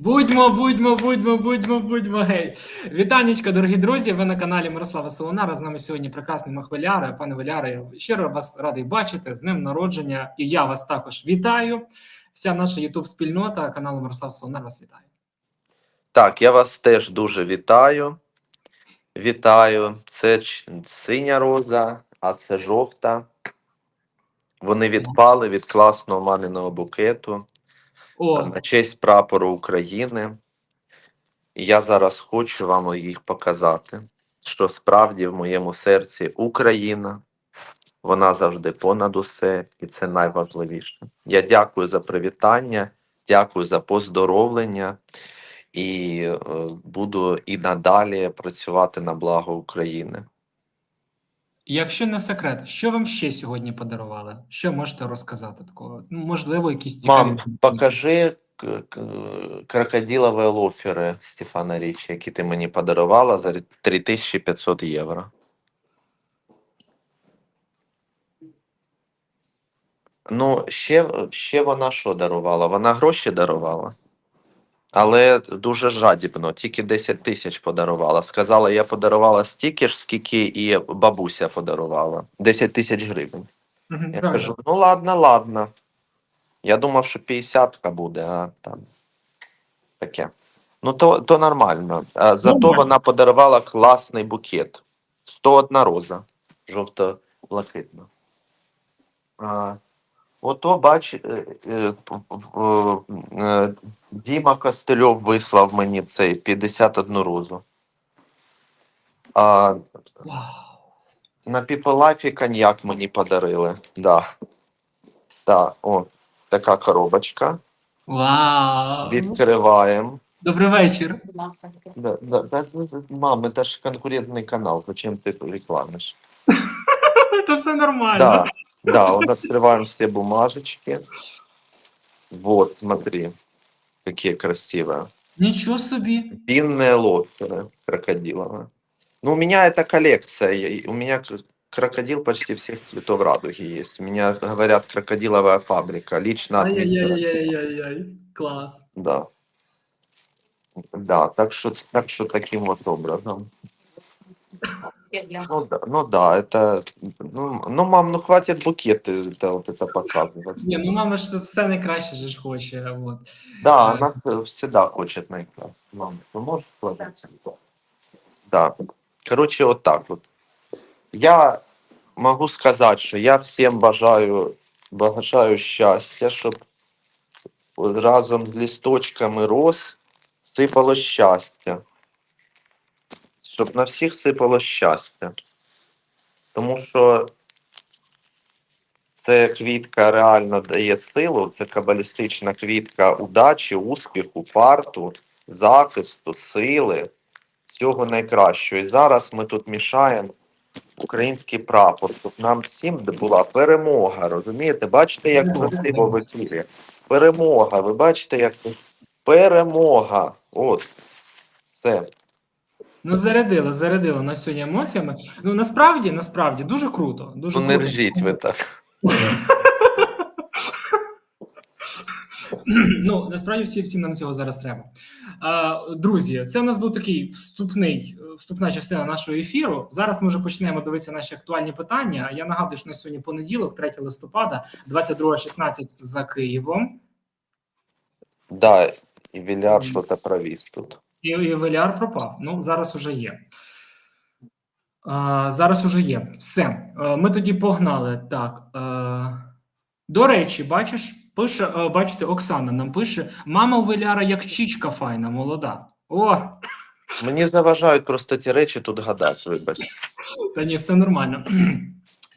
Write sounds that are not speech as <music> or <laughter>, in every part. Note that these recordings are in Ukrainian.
Будьмо, будьмо, будьмо, будьмо, будьмо. Гей. Вітанечка, дорогі друзі. Ви на каналі Мирослава Солонара. З нами сьогодні прекрасний Махвеляри. Пане Валяре, щиро вас радий бачити з ним народження. І я вас також вітаю. Вся наша Ютуб спільнота каналу Мирослав Солонар вас вітає. Так, я вас теж дуже вітаю. Вітаю. Це синя роза, а це жовта. Вони відпали від класного маминого букету О, на честь прапору України. Я зараз хочу вам їх показати, що справді в моєму серці Україна, вона завжди понад усе, і це найважливіше. Я дякую за привітання, дякую за поздоровлення і е, буду і надалі працювати на благо України. Якщо не секрет, що вам ще сьогодні подарували? Що можете розказати такого? Ну, можливо, якісь цікаві. Мам, покажи крокодилові лофери Стефана Річі, які ти мені подарувала за 3500 євро. Ну, ще, ще вона що дарувала? Вона гроші дарувала. Але дуже жадібно, тільки 10 тисяч подарувала. Сказала, я подарувала стільки ж, скільки і бабуся подарувала. 10 тисяч гривень. Мгм, Я так. кажу, ну ладно, ладно. Я думав, що 50 буде, а там таке. Ну, то, то нормально. А, зато Нормально. вона подарувала класний букет. 101 роза. Жовто-блакитна. А, ото, бач, е, е, п- п- е, Діма Костельов вислав мені цей 51 розу. А, Вау. на Піпелафі коньяк мені подарили. Да. Да, о, така коробочка. Вау. Відкриваємо. Добрий вечір. Да, да, да, да, мам, это ж конкурентный канал, зачем ты рекламишь? <laughs> Це все нормально. Да, Да, вот открываем все бумажечки. Вот, смотри, какие красивые. Нічого собі. Пинные лоферы крокодиловые. Ну, у меня это коллекция, я- у меня к- крокодил почти всех цветов радуги есть. У меня, говорят, крокодиловая фабрика, лично от мистера. Ай-яй-яй-яй-яй. Клас. Да. Да, так что, так что таким вот образом. Ну да, ну да, это, ну, ну мам, ну хватит букеты это вот это показывать. Ні, ну мама ж все найкраще же ж хоче. От. Да, она э, всегда хочет найкраще. Мам, ты можешь хватить? Да. Короче, вот так вот. Я могу сказать, что я всем бажаю, бажаю щастя, щоб разом з лісточками роз сипало щастя. Щоб на всіх сипало щастя. Тому що це квітка реально дає силу, це кабалістична квітка удачі, успіху, фарту, захисту, сили, всього найкращого. І зараз ми тут мішаємо український прапор, щоб нам всім була перемога. Розумієте? Бачите, як красиво в ефірі. Перемога. Ви бачите, як перемога. От. Все. Ну, зарядила, зарядила на сьогодні емоціями. Ну, насправді, насправді, дуже круто. Дуже Ну не круто. ржіть ви так. <laughs> Ну, насправді всі, всім нам цього зараз треба. А, друзі, це у нас був такий вступний, вступна частина нашого ефіру. Зараз ми вже почнемо дивитися наші актуальні питання. Я нагадую, що на сьогодні понеділок, 3 листопада, 22.16 за Києвом. Да, і Віляр що то провіз тут. І, і Веліар пропав. Ну, зараз уже є. А, зараз уже є. Все. Ми тоді погнали. Так. Е, до речі, бачиш, пише, бачите, Оксана нам пише: мама у Веляра як чічка файна, молода. О, Мені заважають просто ті речі тут гадати, вибач. та ні, все нормально.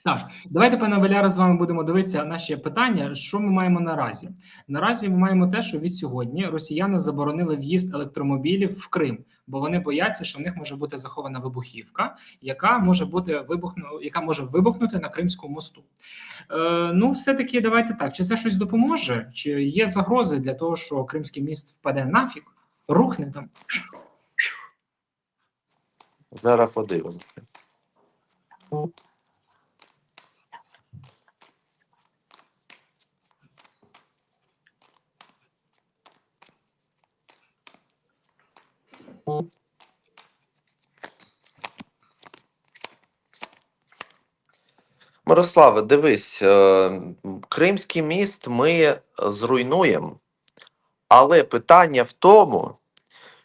Так, давайте, пане Валяра, з вами будемо дивитися наші питання. Що ми маємо наразі? Наразі ми маємо те, що від сьогодні росіяни заборонили в'їзд електромобілів в Крим, бо вони бояться, що в них може бути захована вибухівка, яка може бути вибухну, яка може вибухнути на Кримському мосту. Е, ну, все таки, давайте так. Чи це щось допоможе? Чи є загрози для того, що Кримський міст впаде нафіг, рухне там? Зараз подивимося. Мирославе, дивись, е, Кримський міст ми зруйнуємо, але питання в тому,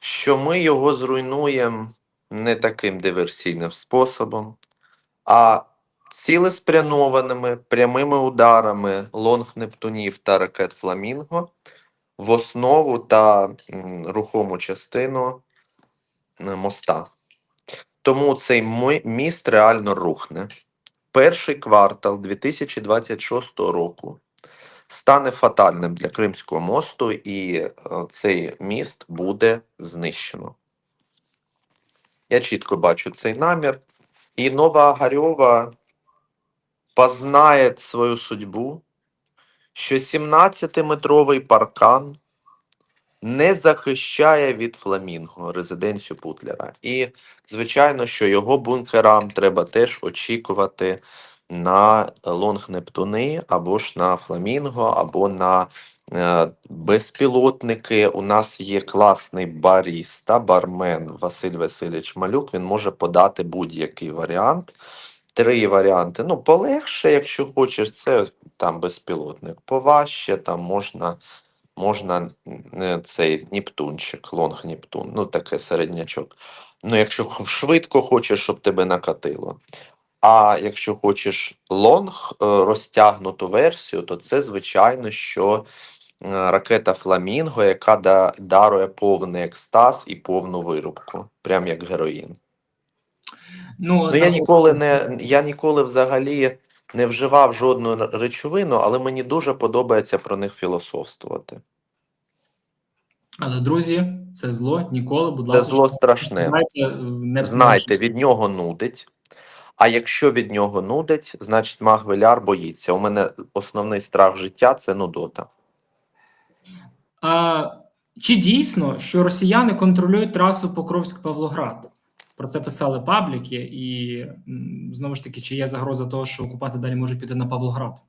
що ми його зруйнуємо не таким диверсійним способом, а цілеспрямованими прямими ударами лонг Нептунів та ракет Фламінго в основу та рухому частину моста. Тому цей міст реально рухне. Перший квартал 2026 року стане фатальним для Кримського мосту, і е, цей міст буде знищено. Я чітко бачу цей намір. І Нова Огарьова познає свою судьбу, що 17-метровий паркан не захищає від фламінго резиденцію Путлера. І, звичайно, що його бункерам треба теж очікувати на лонг Нептуни, або ж на Фламінго, або на е, безпілотники. У нас є класний баріста, бармен Василь Васильович Малюк. Він може подати будь-який варіант. Три варіанти. Ну, полегше, якщо хочеш, це там безпілотник. Поважче, там можна, можна цей Нептунчик, лонг Нептун, ну таке середнячок. Ну, якщо швидко хочеш, щоб тебе накатило. А якщо хочеш лонг, е, розтягнуту версію, то це звичайно, що е, ракета Фламінго, яка да, дарує повний екстаз і повну вирубку, прям як героїн. Ну, я ніколи не я ніколи взагалі не вживав жодну речовину, але мені дуже подобається про них філософствувати. Але друзі, це зло ніколи, будь ласка. Це зло страшне. Знайте, е, не Знайте, від нього нудить. А якщо від нього нудить, значить магвеляр боїться. У мене основний страх життя це нудота. А, чи дійсно, що росіяни контролюють трасу Покровськ-Павлоград? Про це писали пабліки, і знову ж таки, чи є загроза того, що окупанти далі можуть піти на Павлоград?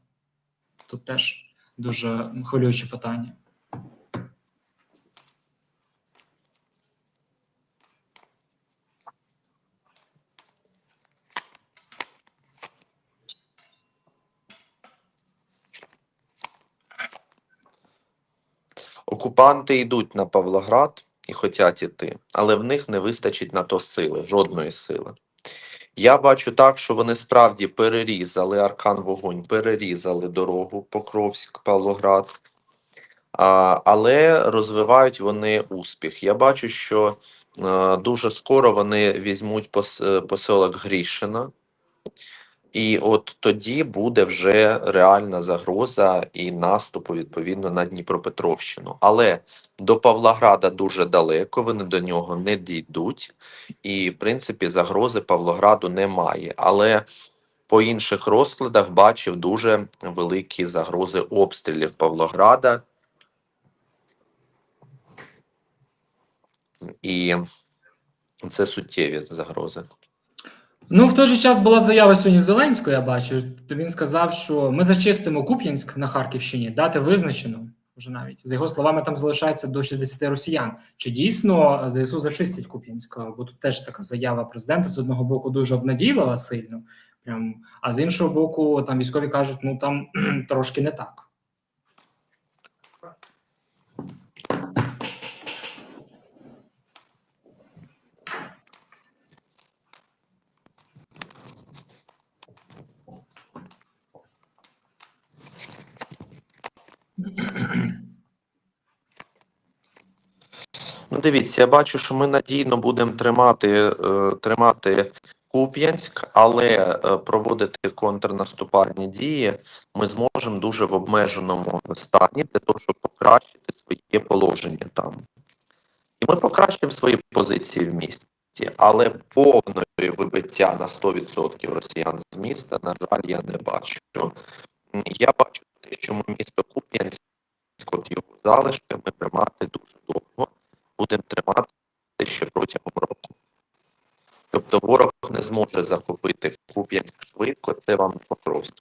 Тут теж дуже хвилююче питання. Окупанти йдуть на Павлоград і хочуть іти, але в них не вистачить на то сили, жодної сили. Я бачу так, що вони справді перерізали аркан вогонь, перерізали дорогу Покровськ, Павлоград, а, але розвивають вони успіх. Я бачу, що е, дуже скоро вони візьмуть пос, е, поселок Грішина, і от тоді буде вже реальна загроза і наступу відповідно на Дніпропетровщину. Але до Павлограда дуже далеко, вони до нього не дійдуть, і в принципі загрози Павлограду немає. Але по інших розкладах бачив дуже великі загрози обстрілів Павлограда. І це суттєві загрози. Ну, в той же час була заява сьогодні Зеленського, я бачу. Він сказав, що ми зачистимо Куп'янськ на Харківщині, дати визначено. Вже навіть за його словами, там залишається до 60 росіян. Чи дійсно ЗСУ зачистять Куп'янськ? Бо тут теж така заява президента з одного боку дуже обнадійлива сильно, прям, а з іншого боку, там військові кажуть, ну там <clears throat> трошки не так. Ну, дивіться, я бачу, що ми надійно будемо тримати, е, тримати Куп'янськ, але е, проводити контрнаступальні дії ми зможемо дуже в обмеженому стані для того, щоб покращити своє положення там. І ми покращимо свої позиції в місті, але повної вибиття на 100% росіян з міста, на жаль, я не бачу. Я бачу те, що ми місто Куп'янськ, от його залишки, ми тримати дуже довго будемо тримати ще протягом року. Тобто ворог не зможе захопити Куп'янськ швидко, це вам не Покровськ.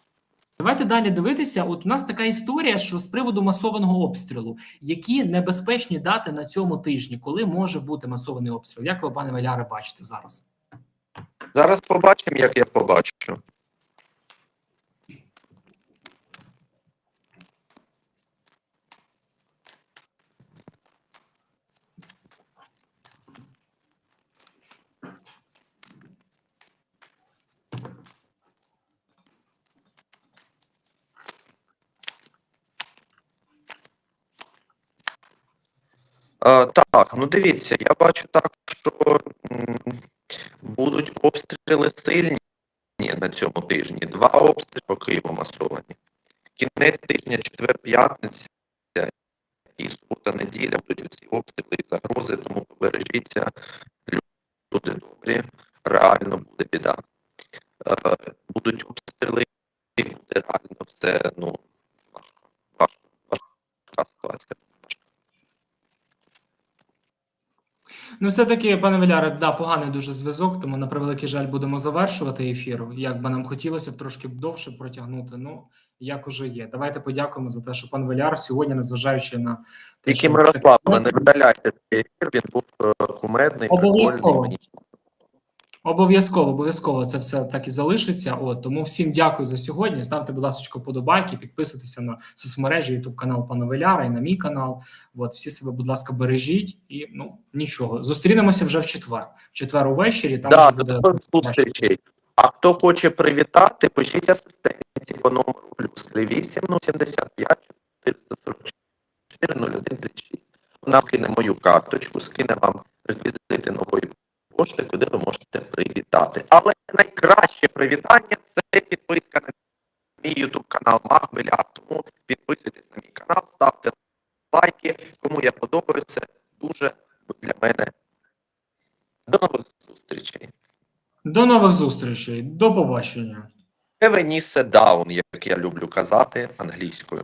давайте далі дивитися. От у нас така історія, що з приводу масованого обстрілу, які небезпечні дати на цьому тижні, коли може бути масований обстріл? Як ви, пане Валяре, бачите зараз? Зараз побачимо, як я побачу. Так, ну дивіться, я бачу так, що будуть обстріли сильні на цьому тижні. Два обстріли по Києву масовані. Кінець тижня, четвер, п'ятниця і субота, неділя будуть ці обстріли і загрози, тому побережіться, люди добрі, реально буде біда. Е, будуть обстріли, і буде реально все, ну, важко, важко, важка ситуація. Ну, все-таки, пане Валяре, да, поганий дуже зв'язок, тому на превеликий жаль будемо завершувати ефір. Як би нам хотілося б трошки довше протягнути. Ну як уже є. Давайте подякуємо за те, що пан Валяр сьогодні, незважаючи на те, яким таке не видаляйте цей ефір, він був е, кумедний, Обов'язково. Обов'язково, обов'язково це все так і залишиться. От тому всім дякую за сьогодні. Ставте, будь ласка, вподобайки, підписуйтеся на соцмережі, Ютуб канал пана Веляра і на мій канал. От всі себе, будь ласка, бережіть і ну нічого. Зустрінемося вже в четвер. В четвер увечері. Там Да, вже буде зустрічей. А хто хоче привітати, пишіть асистенці по номеру плюс 38 075 444 01 36. Вона скине мою карточку, скине вам реквізити нової пошти, куди ви можете привітати. Але найкраще привітання це підписка на мій YouTube канал Магвеля. Тому підписуйтесь на мій канал, ставте лайки. Кому я подобаю, це дуже для мене. До нових зустрічей. до нових зустрічей. До побачення. Nice down, як я люблю казати англійською.